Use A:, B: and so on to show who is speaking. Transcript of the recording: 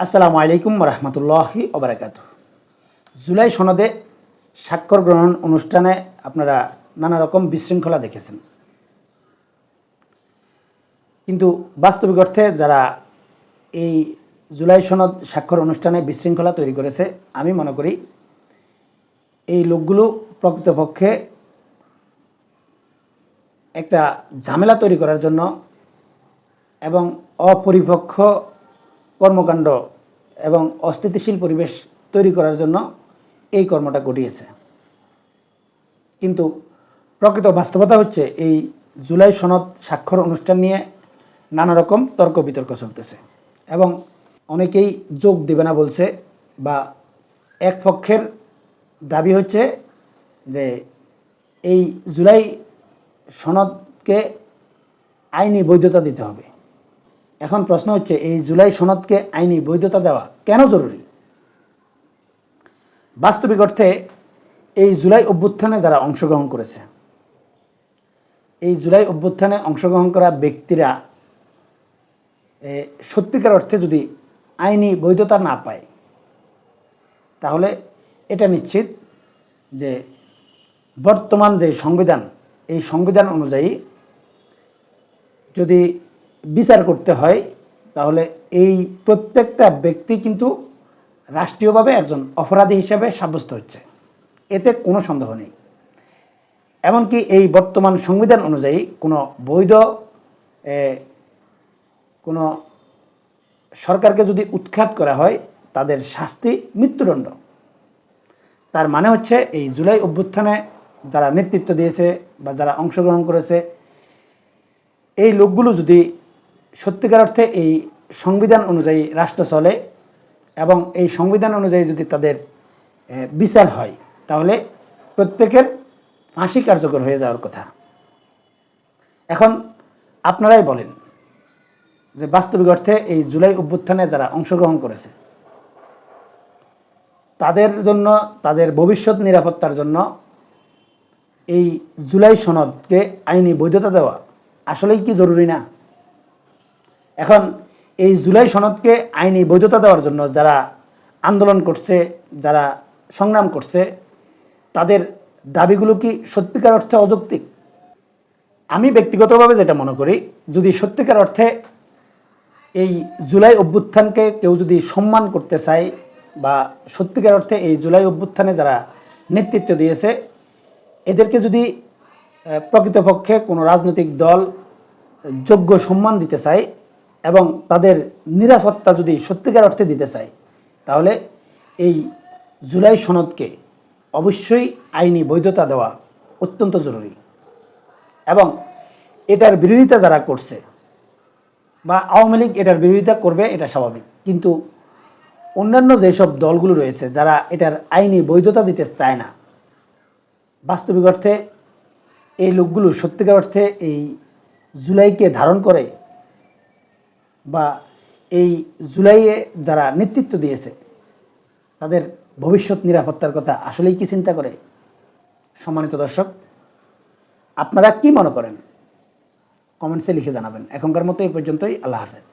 A: আসসালামু আলাইকুম রহমতুল্লাহি ওবরাকাত। জুলাই সনদে স্বাক্ষর গ্রহণ অনুষ্ঠানে আপনারা নানা রকম বিশৃঙ্খলা দেখেছেন। কিন্তু বাস্তবিক অর্থে যারা এই জুলাই সনদ স্বাক্ষর অনুষ্ঠানে বিশৃঙ্খলা তৈরি করেছে, আমি মনে করি এই লোকগুলো প্রকৃতপক্ষে একটা ঝামেলা তৈরি করার জন্য এবং অপরিপক্ষ কর্মকাণ্ড এবং অস্থিতিশীল পরিবেশ তৈরি করার জন্য এই কর্মটা ঘটিয়েছে। কিন্তু প্রকৃত বাস্তবতা হচ্ছে এই জুলাই সনদ স্বাক্ষর অনুষ্ঠান নিয়ে নানা রকম তর্ক বিতর্ক চলতেছে এবং অনেকেই যোগ দেবে না বলছে বা এক পক্ষের দাবি হচ্ছে যে এই জুলাই সনদকে আইনি বৈধতা দিতে হবে। এখন প্রশ্ন হচ্ছে, এই জুলাই সনদকে আইনি বৈধতা দেওয়া কেন জরুরি? বাস্তবিক অর্থে, এই জুলাই অভ্যুত্থানে যারা অংশগ্রহণ করেছে, এই জুলাই অভ্যুত্থানে অংশগ্রহণ করা ব্যক্তিরা সত্যিকার অর্থে যদি আইনি বৈধতা না পায়, তাহলে এটা নিশ্চিত যে বর্তমান যে সংবিধান, এই সংবিধান অনুযায়ী যদি বিচার করতে হয়, তাহলে এই প্রত্যেকটা ব্যক্তি কিন্তু রাষ্ট্রীয়ভাবে একজন অপরাধী হিসেবে সাব্যস্ত হচ্ছে। এতে কোনো সন্দেহ নেই। এমনকি এই বর্তমান সংবিধান অনুযায়ী কোনো বৈধ কোনো সরকারকে যদি উৎখাত করা হয়, তাদের শাস্তি মৃত্যুদণ্ড। তার মানে হচ্ছে এই জুলাই অভ্যুত্থানে যারা নেতৃত্ব দিয়েছে বা যারা অংশগ্রহণ করেছে, এই লোকগুলো যদি সত্যিকার অর্থে এই সংবিধান অনুযায়ী রাষ্ট্র চলে এবং এই সংবিধান অনুযায়ী যদি তাদের বিচার হয়, তাহলে প্রত্যেকের ফাঁসি কার্যকর হয়ে যাওয়ার কথা। এখন আপনারাই বলেন যে বাস্তবিক অর্থে এই জুলাই অভ্যুত্থানে যারা অংশগ্রহণ করেছে, তাদের জন্য, তাদের ভবিষ্যৎ নিরাপত্তার জন্য এই জুলাই সনদকে আইনি বৈধতা দেওয়া আসলেই কি জরুরি না? এখন এই জুলাই সনদকে আইনি বৈধতা দেওয়ার জন্য যারা আন্দোলন করছে, যারা সংগ্রাম করছে, তাদের দাবিগুলো কি সত্যিকার অর্থে অযৌক্তিক? আমি ব্যক্তিগতভাবে যেটা মনে করি, যদি সত্যিকার অর্থে এই জুলাই অভ্যুত্থানকে কেউ যদি সম্মান করতে চায় বা সত্যিকার অর্থে এই জুলাই অভ্যুত্থানে যারা নেতৃত্ব দিয়েছে, এদেরকে যদি প্রকৃতপক্ষে কোনো রাজনৈতিক দল যোগ্য সম্মান দিতে চায় এবং তাদের নিরাপত্তা যদি সত্যিকার অর্থে দিতে চায়, তাহলে এই জুলাই সনদকে অবশ্যই আইনি বৈধতা দেওয়া অত্যন্ত জরুরি। এবং এটার বিরোধিতা যারা করছে বা আওয়ামী লীগ এটার বিরোধিতা করবে, এটা স্বাভাবিক। কিন্তু অন্যান্য যেসব দলগুলো রয়েছে, যারা এটার আইনি বৈধতা দিতে চায় না, বাস্তবিক অর্থে এই লোকগুলো সত্যিকার অর্থে এই জুলাইকে ধারণ করে বা এই জুলাইয়ে যারা নেতৃত্ব দিয়েছে, তাদের ভবিষ্যৎ নিরাপত্তার কথা আসলেই কি চিন্তা করে? সম্মানিত দর্শক, আপনারা কি মনে করেন? কমেন্টসে লিখে জানাবেন। এখনকার মতো এই পর্যন্তই, আল্লাহ হাফেজ।